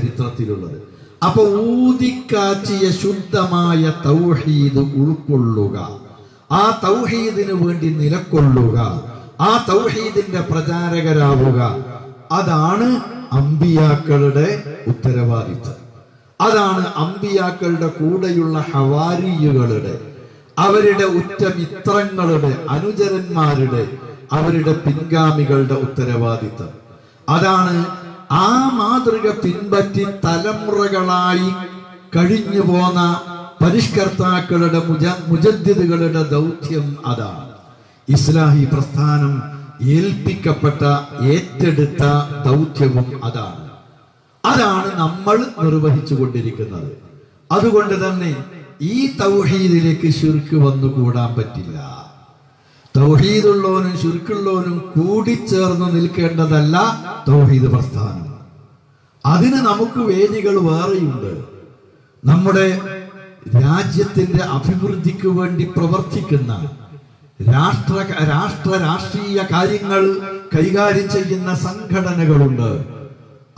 ചരിത്രത്തിലുള്ളത്. അപ്പൊ ഊതിക്കാച്ചിയ ശുദ്ധമായ തൗഹീദ് ഉൾക്കൊള്ളുക. ആ തൗഹീദിന് വേണ്ടി നിലക്കൊള്ളുക. ആ തൗഹീദിന്റെ പ്രചാരകരാവുക. അതാണ് അമ്പിയാക്കളുടെ ഉത്തരവാദിത്വം. അതാണ് അമ്പിയാക്കളുടെ കൂടെയുള്ള ഹവാരിയുകളുടെ അവരുടെ ഉറ്റ മിത്രങ്ങളുടെ അനുചരന്മാരുടെ അവരുടെ പിൻഗാമികളുടെ ഉത്തരവാദിത്വം. അതാണ് ആ മാതൃക പിൻപറ്റി തലമുറകളായി കഴിഞ്ഞു പോന്ന പരിഷ്കർത്താക്കളുടെ മുജ മുജദ്ദിദുകളുടെ ദൗത്യം അതാണ് ഇസ്ലാഹി പ്രസ്ഥാനം ഏൽപ്പിക്കപ്പെട്ട ഏറ്റെടുത്ത ദൗത്യവും അതാണ്. അതാണ് നമ്മൾ നിർവഹിച്ചു കൊണ്ടിരിക്കുന്നത് അതുകൊണ്ട് തന്നെ ഈ തൗഹീദിലേക്ക് ശുരുക്ക് വന്നുകൂടാൻ പറ്റില്ല. തൗഹീദുള്ളവനും കൂടി കൂടിച്ചേർന്ന് നിൽക്കേണ്ടതല്ല തൗഹീദ് പ്രസ്ഥാനം. അതിന് നമുക്ക് വേദികൾ വേറെയുണ്ട്. നമ്മുടെ രാജ്യത്തിന്റെ അഭിവൃദ്ധിക്ക് വേണ്ടി പ്രവർത്തിക്കുന്ന രാഷ്ട്ര രാഷ്ട്ര രാഷ്ട്രീയ കാര്യങ്ങൾ കൈകാര്യം ചെയ്യുന്ന സംഘടനകളുണ്ട്.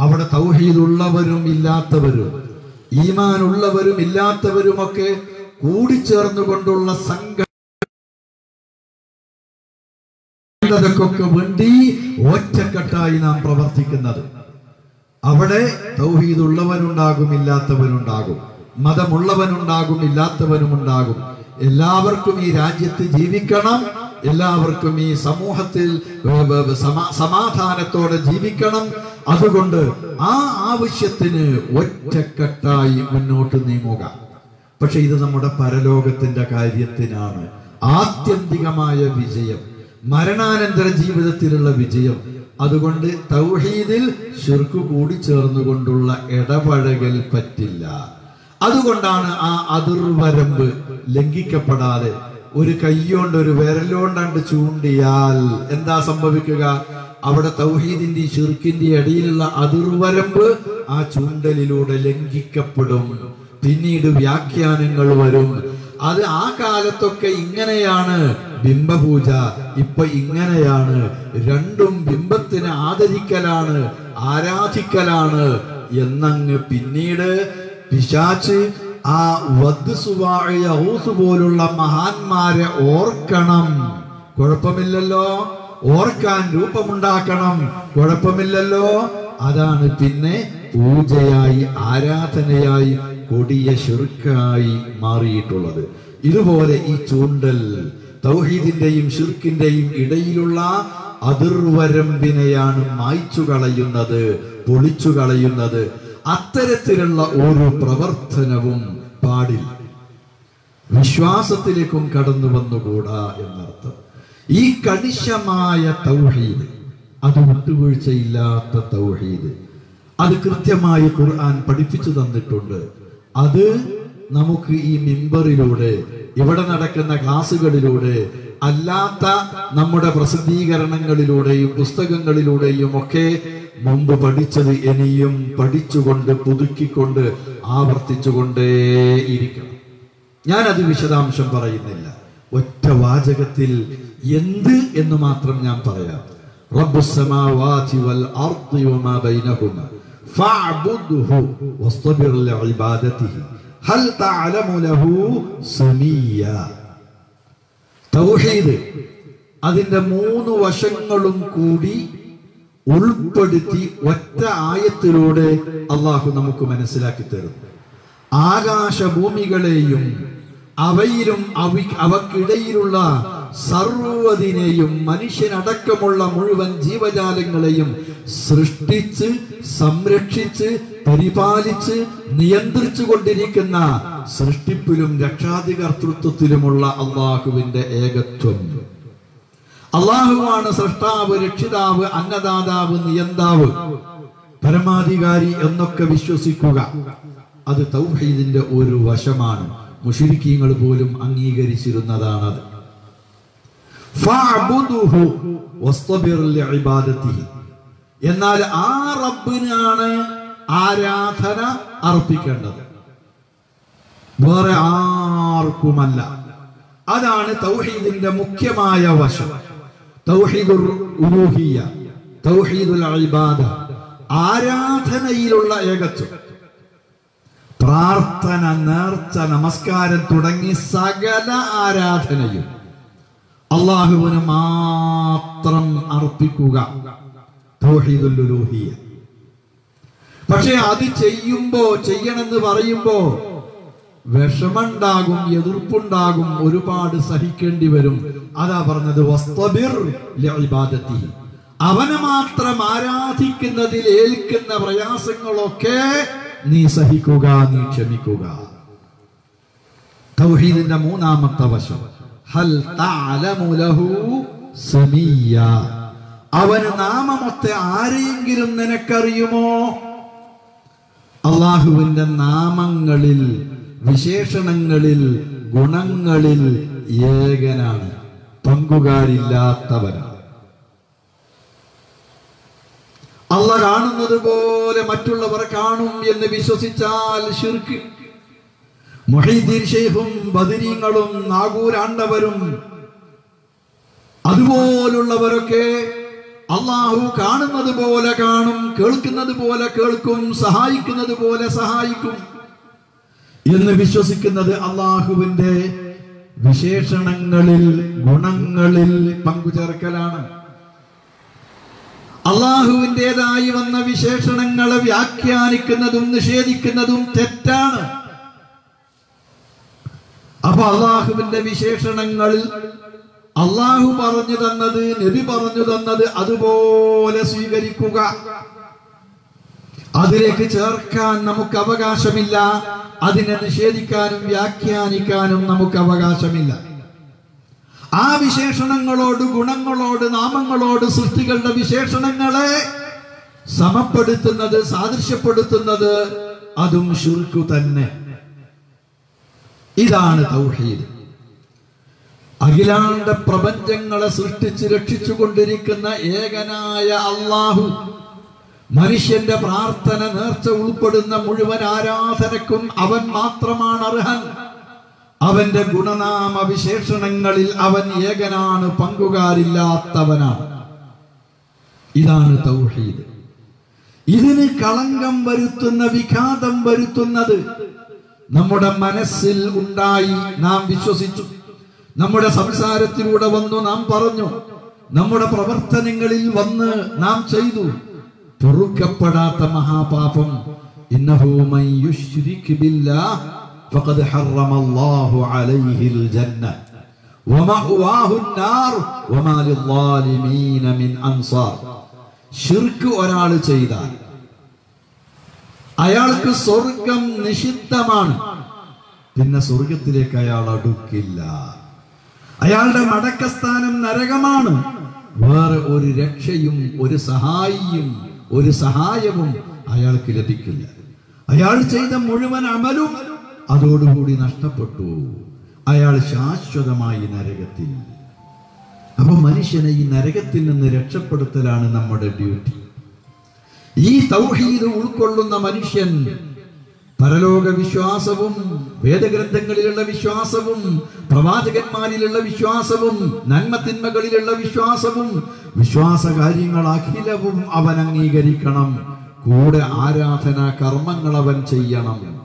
അവിടെ തൗഹീദുള്ളവരും ഇല്ലാത്തവരും ഈമാനുള്ളവരും ഇല്ലാത്തവരുമൊക്കെ കൂടിച്ചേർന്നുകൊണ്ടുള്ള സംഘ ക്കൊക്കെ വേണ്ടി ഒറ്റക്കെട്ടായി നാം പ്രവർത്തിക്കുന്നത്. അവിടെ തൗഹീദുള്ളവനുണ്ടാകും ഇല്ലാത്തവനുണ്ടാകും മതമുള്ളവനുണ്ടാകും ഇല്ലാത്തവനുമുണ്ടാകും എല്ലാവർക്കും ഈ രാജ്യത്ത് ജീവിക്കണം. എല്ലാവർക്കും ഈ സമൂഹത്തിൽ സമാധാനത്തോടെ ജീവിക്കണം. അതുകൊണ്ട് ആ ആവശ്യത്തിന് ഒറ്റക്കെട്ടായി മുന്നോട്ട് നീങ്ങുക. പക്ഷെ ഇത് നമ്മുടെ പരലോകത്തിന്റെ കാര്യത്തിനാണ്. ആത്യന്തികമായ വിജയം. മരണാനന്തര ജീവിതത്തിലുള്ള വിജയം. അതുകൊണ്ട് തൗഹീദിൽ ശിർക്ക് കൂടി ചേർന്നുകൊണ്ടുള്ള ഇടപഴകൽ പറ്റില്ല. അതുകൊണ്ടാണ് ആ അതിർവരമ്പ് ലംഘിക്കപ്പെടാതെ ഒരു കൈയോണ്ട് ഒരു വിരലോണ്ടാണ്ട് ചൂണ്ടിയാൽ എന്താ സംഭവിക്കുക? അവിടെ തൗഹീദിന്റെ ഷിർക്കിന്റെ ഇടയിലുള്ള അതിർവരമ്പ് ആ ചൂണ്ടലിലൂടെ ലംഘിക്കപ്പെടും. പിന്നീട് വ്യാഖ്യാനങ്ങൾ വരും. അത് ആ കാലത്തൊക്കെ ഇങ്ങനെയാണ്. ബിംബപൂജ ഇപ്പൊ ഇങ്ങനെയാണ്. രണ്ടും ബിംബത്തിനെ ആദരിക്കലാണ് ആരാധിക്കലാണ് എന്നങ്ങ് പിന്നീട് പിശാച്ച് ആ വദ് ഊസ് പോലുള്ള മഹാന്മാരെ ഓർക്കണം. കുഴപ്പമില്ലല്ലോ? ഓർക്കാൻ രൂപമുണ്ടാക്കണം. കുഴപ്പമില്ലല്ലോ? അതാണ് പിന്നെ പൂജയായി ആരാധനയായി കൊടിയ ശുർക്കായി മാറിയിട്ടുള്ളത്. ഇതുപോലെ ഈ ചൂണ്ടൽ തൗഹീദിന്റെയും ഷിർക്കിന്റെയും ഇടയിലുള്ള അതിർവരമ്പിനെയാണ് മായ്ച്ചു കളയുന്നത് പൊളിച്ചു കളയുന്നത് അത്തരത്തിലുള്ള ഒരു പ്രവർത്തനവും പാടില്ല. വിശ്വാസത്തിലേക്കും കടന്നു വന്നുകൂടാ എന്നർത്ഥം. ഈ കണിശമായ തൗഹീദ് അത് വിട്ടുവീഴ്ചയില്ലാത്ത തൗഹീദ് അത് കൃത്യമായി ഖുർആൻ പഠിപ്പിച്ചു തന്നിട്ടുണ്ട്. അത് നമുക്ക് ഈ മിമ്പറിലൂടെ ഇവിടെ നടക്കുന്ന ക്ലാസ്സുകളിലൂടെ അല്ലാത്ത നമ്മുടെ പ്രസിദ്ധീകരണങ്ങളിലൂടെയും പുസ്തകങ്ങളിലൂടെയും ഒക്കെ മുമ്പ് പഠിച്ചത് ഇനിയും പഠിച്ചുകൊണ്ട് പുതുക്കിക്കൊണ്ട് ആവർത്തിച്ചുകൊണ്ടേ ആവർത്തിച്ചുകൊണ്ടേയിരിക്കണം ഞാനത് വിശദാംശം പറയുന്നില്ല. ഒറ്റ വാചകത്തിൽ എന്ത് എന്ന് മാത്രം ഞാൻ പറയാം. റബ്ബുസ്സമാവാതി വൽ വമാ ഫഅബ്ദുഹു ഹൽ ലഹു സമീയ. തൗഹീദ് അതിന്റെ മൂന്ന് വശങ്ങളും കൂടി ഉൾപ്പെടുത്തി ഒറ്റ ആയത്തിലൂടെ അള്ളാഹു നമുക്ക് മനസ്സിലാക്കി തരും ആകാശഭൂമികളെയും അവയിലും അവ അവക്കിടയിലുള്ള സർവതിനെയും മനുഷ്യനടക്കമുള്ള മുഴുവൻ ജീവജാലങ്ങളെയും സൃഷ്ടിച്ച് സംരക്ഷിച്ച് പരിപാലിച്ച് നിയന്ത്രിച്ചു കൊണ്ടിരിക്കുന്ന സൃഷ്ടിപ്പിലും രക്ഷാധികർത്തൃത്വത്തിലുമുള്ള അള്ളാഹുവിന്റെ ഏകത്വം. അള്ളാഹുവാണ് സൃഷ്ടാവ് രക്ഷിതാവ് അന്നദാതാവ് നിയന്താവ്. പരമാധികാരി എന്നൊക്കെ വിശ്വസിക്കുക അത് തൗഹീദിന്റെ ഒരു വശമാണ്. മുഷിരിക്കീങ്ങൾ പോലും അംഗീകരിച്ചിരുന്നതാണത്. എന്നാൽ ആ റബ്ബിനാണ് ആരാധന അർപ്പിക്കേണ്ടത്. വേറെ ആർക്കുമല്ല. അതാണ് തൗഹീദിന്റെ മുഖ്യമായ വശം. തൗഹീദുൽ ആരാധനയിലുള്ള ഏകത്വം. പ്രാർത്ഥന നേർച്ച നമസ്കാരം തുടങ്ങി സകല ആരാധനയും. അള്ളാഹുവിന് മാത്രം അർപ്പിക്കുക. പക്ഷെ അത് ചെയ്യുമ്പോ ചെയ്യണമെന്ന് പറയുമ്പോ വിഷമുണ്ടാകും എതിർപ്പുണ്ടാകും ഒരുപാട് സഹിക്കേണ്ടി വരും അതാ പറഞ്ഞത്. അവനെ മാത്രം ആരാധിക്കുന്നതിൽ ഏൽക്കുന്ന പ്രയാസങ്ങളൊക്കെ നീ സഹിക്കുക നീ ക്ഷമിക്കുക തൗഹീദിന്റെ മൂന്നാമത്തെ വശം ഹൽ തഅലമു ലഹു സമീയ. അവന് നാമമൊത്തെ ആരെയെങ്കിലും നിനക്കറിയുമോ? അള്ളാഹുവിന്റെ നാമങ്ങളിൽ വിശേഷണങ്ങളിൽ ഗുണങ്ങളിൽ ഏകനാണ്. പങ്കുകാരില്ലാത്തവനാണ്. അള്ള കാണുന്നത് പോലെ മറ്റുള്ളവർ കാണും എന്ന് വിശ്വസിച്ചാൽ ശിർക്ക് മൊഹീദ്ദീൻ ഷെയ്ഖും ബദരീങ്ങളും നാഗൂരാണ്ടവരും അതുപോലുള്ളവരൊക്കെ അള്ളാഹു കാണുന്നത് പോലെ കാണും കേൾക്കുന്നത് പോലെ കേൾക്കും സഹായിക്കുന്നത് പോലെ സഹായിക്കും എന്ന് വിശ്വസിക്കുന്നത് അള്ളാഹുവിന്റെ വിശേഷണങ്ങളിൽ ഗുണങ്ങളിൽ പങ്കുചേർക്കലാണ്. അള്ളാഹുവിന്റെതായി വന്ന വിശേഷണങ്ങളെ വ്യാഖ്യാനിക്കുന്നതും നിഷേധിക്കുന്നതും തെറ്റാണ്. അപ്പൊ അള്ളാഹുവിന്റെ വിശേഷണങ്ങളിൽ അള്ളാഹു പറഞ്ഞു തന്നത് നബി പറഞ്ഞു തന്നത് അതുപോലെ സ്വീകരിക്കുക. അതിലേക്ക് ചേർക്കാൻ നമുക്ക് അവകാശമില്ല. അതിനെ നിഷേധിക്കാനും വ്യാഖ്യാനിക്കാനും നമുക്ക് അവകാശമില്ല. ആ വിശേഷണങ്ങളോട് ഗുണങ്ങളോട് നാമങ്ങളോട് സൃഷ്ടികളുടെ വിശേഷണങ്ങളെ സമപ്പെടുത്തുന്നത് സാദൃശ്യപ്പെടുത്തുന്നത് അതും ശുൽക്കു തന്നെ. ഇതാണ് തൗഹീദ്. അഖിലാണ്ട പ്രപഞ്ചങ്ങളെ സൃഷ്ടിച്ച് രക്ഷിച്ചുകൊണ്ടിരിക്കുന്ന ഏകനായ അള്ളാഹു മനുഷ്യന്റെ പ്രാർത്ഥന നേർച്ച ഉൾപ്പെടുന്ന മുഴുവൻ ആരാധനക്കും അവൻ മാത്രമാണ് അർഹൻ. അവന്റെ ഗുണനാമ വിശേഷണങ്ങളിൽ അവൻ ഏകനാണ് പങ്കുകാരില്ലാത്തവനാണ്. ഇതാണ് തൗഹീദ്. ഇതിന് കളങ്കം വരുത്തുന്ന വിഘാതം വരുത്തുന്നത് നമ്മുടെ മനസ്സിൽ ഉണ്ടായി നാം വിശ്വസിച്ചു. നമ്മുടെ സംസാരത്തിലൂടെ വന്നു നാം പറഞ്ഞു നമ്മുടെ പ്രവർത്തനങ്ങളിൽ വന്ന് നാം ചെയ്തു. പൊറുക്കപ്പെടാത്ത മഹാപാപം. ഒരാൾ ചെയ്താൽ അയാൾക്ക് സ്വർഗം നിഷിദ്ധമാണ്. പിന്നെ സ്വർഗത്തിലേക്ക് അയാൾ അടുക്കില്ല. അയാളുടെ മടക്കസ്ഥാനം നരകമാണ്. വേറെ ഒരു രക്ഷയും ഒരു സഹായിയും ഒരു സഹായവും അയാൾക്ക് ലഭിക്കില്ല. അയാൾ ചെയ്ത മുഴുവൻ അമലും അതോടുകൂടി നഷ്ടപ്പെട്ടു. അയാൾ ശാശ്വതമായി നരകത്തിൽ. അപ്പൊ മനുഷ്യനെ ഈ നരകത്തിൽ നിന്ന് രക്ഷപ്പെടുത്തലാണ് നമ്മുടെ ഡ്യൂട്ടി. ഈ തൗഹീദ് ഉൾക്കൊള്ളുന്ന മനുഷ്യൻ പരലോക വിശ്വാസവും വേദഗ്രന്ഥങ്ങളിലുള്ള വിശ്വാസവും പ്രവാചകന്മാരിലുള്ള വിശ്വാസവും നന്മ നന്മത്തിന്മകളിലുള്ള വിശ്വാസവും വിശ്വാസ കാര്യങ്ങൾ അഖിലവും അവൻ അംഗീകരിക്കണം. കൂടെ ആരാധന കർമ്മങ്ങൾ അവൻ ചെയ്യണം.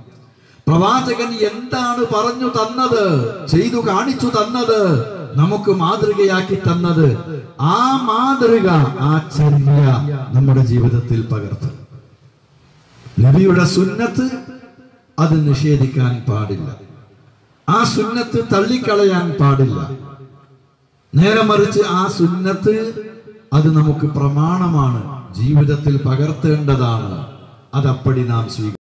പ്രവാചകൻ എന്താണ് പറഞ്ഞു തന്നത്? ചെയ്തു കാണിച്ചു തന്നത്? നമുക്ക് മാതൃകയാക്കി തന്നത് ആ മാതൃക ആ ചര്യ നമ്മുടെ ജീവിതത്തിൽ പകർത്തും. നബിയുടെ സുന്നത്ത് അത് നിഷേധിക്കാൻ പാടില്ല. ആ സുന്നത്ത് തള്ളിക്കളയാൻ പാടില്ല. നേരെ മറിച്ച് ആ സുന്നത്ത് അത് നമുക്ക് പ്രമാണമാണ് ജീവിതത്തിൽ പകർത്തേണ്ടതാണ്. അതപ്പടി നാം സ്വീകരിക്കും